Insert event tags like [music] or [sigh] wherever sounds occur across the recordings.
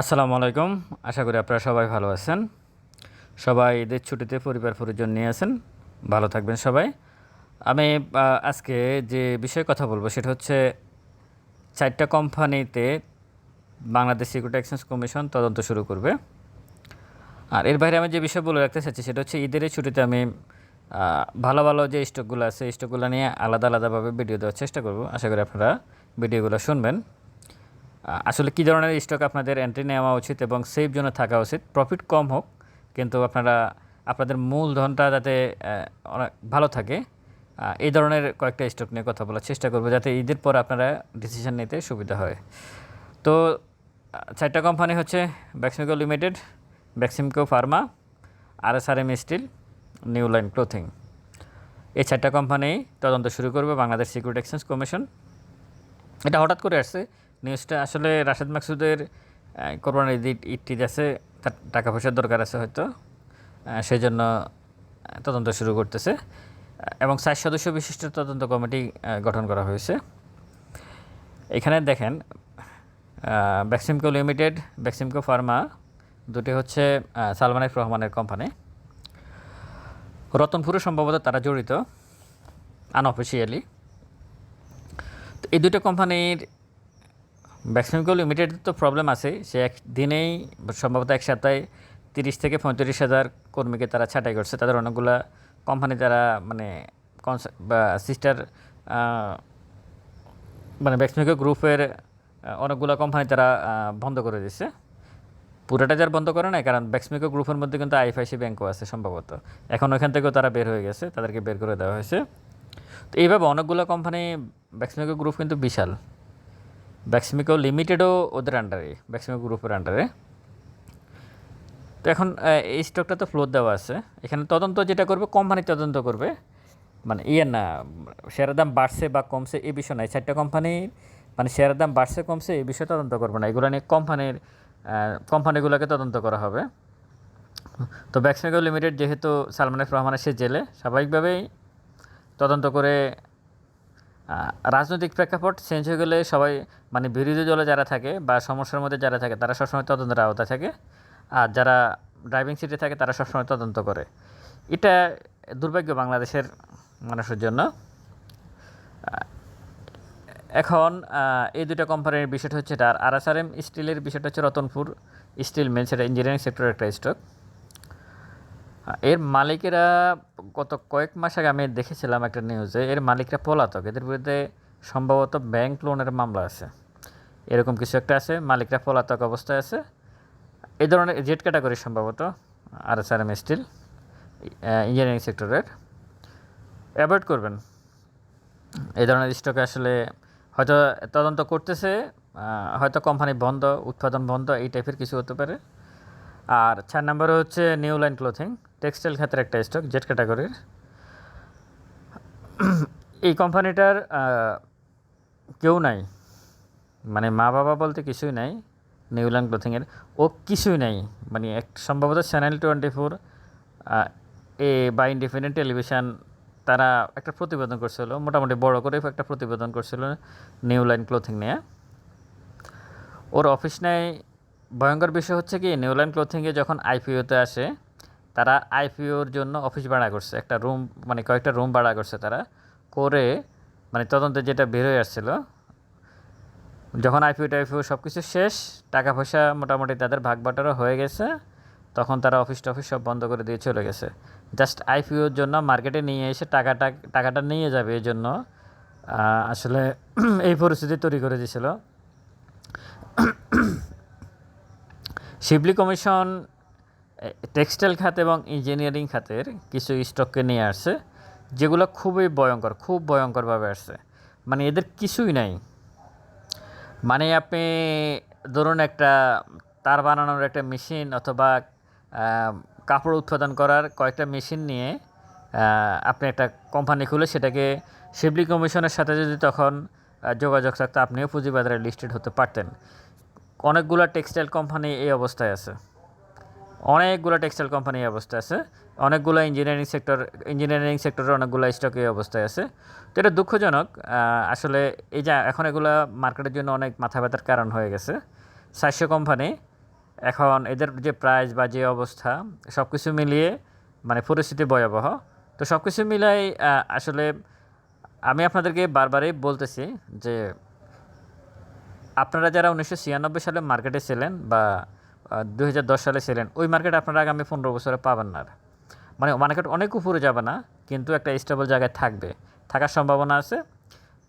আসসালামু আলাইকুম। আশা করি আপনারা সবাই ভালো আছেন। সবাই ঈদের ছুটিতে পরিবার পরিজন নিয়ে আছেন। ভালো থাকবেন সবাই। আমি আজকে যে বিষয়ে কথা বলব সেটা হচ্ছে চারটা কোম্পানিতে বাংলাদেশ সিকিউরিটি এক্সচেঞ্জ কমিশন তদন্ত শুরু করবে। আর এর বাইরে আমি যে বিষয় বলে রাখতে চাচ্ছি সেটা হচ্ছে ঈদের ছুটিতে আমি ভালো ভালো যে স্টকগুলো আছে, স্টকগুলো নিয়ে আলাদা আলাদাভাবে ভিডিও দেওয়ার চেষ্টা করব। আশা করি আপনারা ভিডিওগুলো শুনবেন। আসলে কী ধরনের স্টক আপনাদের এন্ট্রি নেওয়া উচিত এবং সেফ জন্য থাকা উচিত? প্রফিট কম হোক, কিন্তু আপনারা, আপনাদের মূলধনটা যাতে অনেক ভালো থাকে এই ধরনের কয়েকটা স্টক নিয়ে কথা বলার চেষ্টা করব যাতে ঈদের পর আপনারা ডিসিশন নিতে সুবিধা হয়। তো চারটা কোম্পানি হচ্ছে Beximco limited Beximco pharma R S R M steel new line clothing এই চারটা কোম্পানি তদন্ত শুরু করবে বাংলাদেশ সিকিউরিটি এক্সচেঞ্জ কমিশন এটা হঠাৎ করে আসছে নিউজটা আসলে রাশেদ মাকসুদের কোরবানি ঈদ ঈদ আছে তার টাকা পয়সার দরকার আছে হয়তো। সেই জন্য তদন্ত শুরু করতেছে। এবং চার সদস্য বিশিষ্ট তদন্ত কমিটি গঠন করা হয়েছে। এখানে দেখেন ভ্যাক্সিমকো লিমিটেড ভ্যাক্সিমকো ফার্মা দুটি হচ্ছে আহ, সালমান এফ রহমানের কোম্পানি রতনপুরে সম্ভবত তারা জড়িত আনঅফিসিয়ালি তো এই দুটো কোম্পানির ভ্যাক্সিমকো লিমিটেড তো প্রবলেম আছে সে এক দিনেই সম্ভবত এক সপ্তাহে তিরিশ থেকে পঁয়ত্রিশ হাজার কর্মীকে তারা ছাঁটাই করছে। তাদের অনেকগুলা কোম্পানি তারা মানে বা সিস্টার মানে ভ্যাক্সিমকো গ্রুপের অনেকগুলো কোম্পানি তারা বন্ধ করে দিচ্ছে পুরোটা যার বন্ধ করে নাই, কারণ ব্যাক্সমিকো গ্রুপের মধ্যে কিন্তু আইএফআইসি ব্যাংকও আছে সম্ভবত। এখন ওখান থেকেও তারা বের হয়ে গেছে, তাদেরকে বের করে দেওয়া হয়েছে। তো এইভাবে অনেকগুলো কোম্পানি ব্যাক্সমিকো গ্রুপ কিন্তু বিশাল। ব্যাক্সমিকো লিমিটেডও ওদের আন্ডারে ব্যাক্সমিকো গ্রুপের আন্ডারে তো এখন এই স্টকটা তো ফ্লোর দেওয়া আছে। এখানে তদন্ত যেটা করবে কোম্পানি তদন্ত করবে। মানে ইয়ে না শেয়ারের দাম বাড়ছে বা কমছে এই বিষয় নাই চারটা কোম্পানি মানে শেয়ারের দাম বাড়ছে, কমছে এই বিষয়ে তদন্ত করবে না। এগুলো নিয়ে কোম্পানির কোম্পানিগুলোকে তদন্ত করা হবে। তো ব্যাক্সমিকো লিমিটেড যেহেতু সালমান রহমানের সে জেলে, স্বাভাবিকভাবেই তদন্ত করে রাজনৈতিক প্রেক্ষাপট চেঞ্জ হয়ে গেলে সবাই মানে বিরোধী দলে যারা থাকে বা সমস্যার মধ্যে যারা থাকে, তারা সবসময় তদন্তের আওতায় থাকে। আর যারা ড্রাইভিং সিটে থাকে, তারা সবসময় তদন্ত করে। এটা দুর্ভাগ্য বাংলাদেশের মানুষের জন্য। এখন এই দুটো কোম্পানির বিষয়টা হচ্ছে এটা। আর এস আর এম স্টিলের বিষয়টা হচ্ছে রতনপুর স্টিল মিল সেটা ইঞ্জিনিয়ারিং সেক্টরের একটা স্টক এর মালিকেরা গত কয়েক মাস আগে আমি দেখেছিলাম একটা নিউজে এর মালিকরা পলাতক। এদের বিরুদ্ধে সম্ভবত ব্যাংক লোনের মামলা আছে। এরকম কিছু একটা আছে, মালিকরা পলাতক অবস্থায় আছে। এই ধরনের জেট ক্যাটাগরি সম্ভবত R S R M steel engineering সেক্টরের অ্যাভয়েড করবেন। এই ধরনের স্টকে আসলে হয়তো তদন্ত করতেছে হয়তো কোম্পানি বন্ধ, উৎপাদন বন্ধ, এই টাইপের কিছু হতে পারে। আর চার নম্বরে হচ্ছে নিউ লাইন ক্লোথিং টেক্সটাইল খাতের একটা স্টক জেট ক্যাটাগরির এই কোম্পানিটার কেউ নাই। মানে মা বাবা বলতে কিছুই নাই নিউল্যান্ড লাইন ক্লোথিংয়ের ও কিছুই নাই। মানে এক, সম্ভবত চ্যানেল টোয়েন্টি ফোর এ বা ইন্ডিপেন্ডেন্ট টেলিভিশন তারা একটা প্রতিবেদন করছিল। মোটামুটি বড় করে একটা প্রতিবেদন করছিল নিউ লাইন ক্লোথিং নিয়ে। ওর অফিস নেয়। ভয়ঙ্কর বিষয় হচ্ছে কি নিউল্যান্ড ক্লোথিংয়ে যখন আইপিওতে আসে তারা আইপিওর জন্য অফিস ভাড়া করছে। একটা রুম মানে কয়েকটা রুম ভাড়া করছে তারা। করে মানে তদন্তে যেটা বের হয়ে আসছিল, যখন আইপিও, টাইপিও সব কিছু শেষ, টাকা পয়সা মোটামুটি তাদের ভাগ বাটারও হয়ে গেছে, তখন তারা অফিস টফিস সব বন্ধ করে দিয়ে চলে গেছে। জাস্ট আইপিওর জন্য মার্কেটে নিয়ে এসে টাকাটা টাকাটা নিয়ে যাবে এই জন্য আসলে [clears throat] এই পরিস্থিতি তৈরি করে দিয়েছিল। [clears throat] শিবলি কমিশন টেক্সটাইল খাত এবং ইঞ্জিনিয়ারিং খাতের কিছু স্টককে নিয়ে আসছে, যেগুলো খুবই ভয়ঙ্কর, খুব ভয়ঙ্করভাবে আসছে। মানে এদের কিছুই নাই। মানে আপনি ধরুন একটা তার বানানোর একটা মেশিন অথবা কাপড় উৎপাদন করার কয়েকটা মেশিন নিয়ে আপনি একটা কোম্পানি খুলে সেটাকে শিবলি কমিশনের সাথে যদি তখন যোগাযোগ থাকতো, আপনিও পুঁজিবাজারে লিস্টেড হতে পারতেন। অনেকগুলো টেক্সটাইল কোম্পানি এই অবস্থায় আছে। অনেকগুলো টেক্সটাইল কোম্পানি অবস্থায় আছে। অনেকগুলো ইঞ্জিনিয়ারিং সেক্টর ইঞ্জিনিয়ারিং সেক্টরের অনেকগুলো স্টক এই অবস্থায় আছে। তো এটা দুঃখজনক আসলে এই যে এখন এগুলো মার্কেটের জন্য অনেক মাথা ব্যথার কারণ হয়ে গেছে। চারশো কোম্পানি এখন এদের যে প্রাইস বা যে অবস্থা সব কিছু মিলিয়ে মানে পরিস্থিতি ভয়াবহ। তো সব কিছু মিলাই আসলে আমি আপনাদেরকে বারবারই বলতেছি যে আপনারা যারা উনিশশো ছিয়ানব্বই সালে মার্কেটে ছিলেন বা দু হাজার দশ সালে ছিলেন। ওই মার্কেট আপনারা আগামী পনেরো বছরে পাবেন না মানে মার্কেট অনেক উপরে যাবে না, কিন্তু একটা স্টেবল জায়গায় থাকবে। থাকার সম্ভাবনা আছে।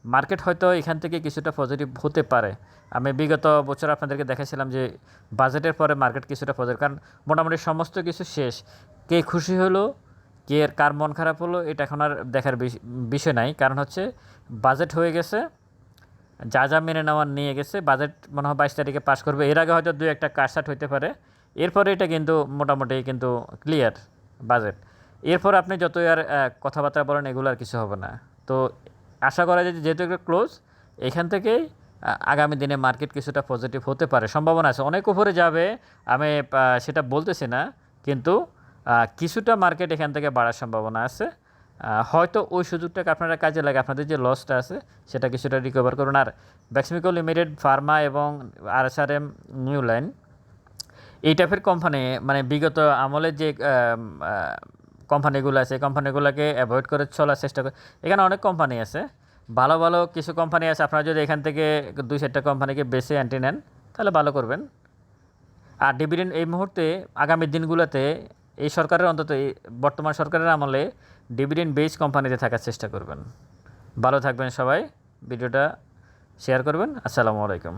মার্কেট হয়তো এখান থেকে কিছুটা পজিটিভ হতে পারে। আমি বিগত বছর আপনাদেরকে দেখেছিলাম যে বাজেটের পরে মার্কেট কিছুটা পজিটিভ কারণ মোটামুটি সমস্ত কিছু শেষ। কে খুশি হলো, কে কার মন খারাপ হলো, এটা এখন আর দেখার বিষ- বিষয় নাই। কারণ হচ্ছে বাজেট হয়ে গেছে। যা যা মেনে নেওয়ার নিয়ে গেছে বাজেট মনে হয় বাইশ তারিখে পাশ করবে। এর আগে হয়তো দু একটা কারসাট হইতে পারে। এরপরে এটা কিন্তু মোটামুটি কিন্তু ক্লিয়ার বাজেট এরপর আপনি যতই আর কথাবার্তা বলেন, এগুলো আর কিছু হবে না। তো আশা করা যায় যেহেতু একটা ক্লোজ এখান থেকেই আগামী দিনে মার্কেট কিছুটা পজিটিভ হতে পারে। সম্ভাবনা আছে। অনেক উপরে যাবে, আমি সেটা বলতেছি না, কিন্তু কিছুটা মার্কেট এখান থেকে বাড়ার সম্ভাবনা আছে। হয়তো ওই সুযোগটাকে আপনারা কাজে লাগে আপনাদের যে লসটা আছে, সেটা কিছুটা রিকভার করুন। আর ব্যাক্সমিকো লিমিটেড ফার্মা এবং R S R M new line এই টাইপের কোম্পানি মানে বিগত আমলের যে কোম্পানিগুলো আছে কোম্পানিগুলোকে অ্যাভয়েড করে চলার চেষ্টা করে এখানে অনেক কোম্পানি আছে। ভালো ভালো কিছু কোম্পানি আছে। আপনারা যদি এখান থেকে দুই চারটা কোম্পানিকে বেছে অ্যান্টি নেন, তাহলে ভালো করবেন। আর ডিভিডেন্ড এই মুহূর্তে, আগামী দিনগুলোতে এই সরকারের অন্তত এই বর্তমান সরকারের আমলে ডিভিডেন্ড বেস কোম্পানিতে থাকার চেষ্টা করবেন। ভালো থাকবেন সবাই। ভিডিওটা শেয়ার করবেন। আসসালামু আলাইকুম।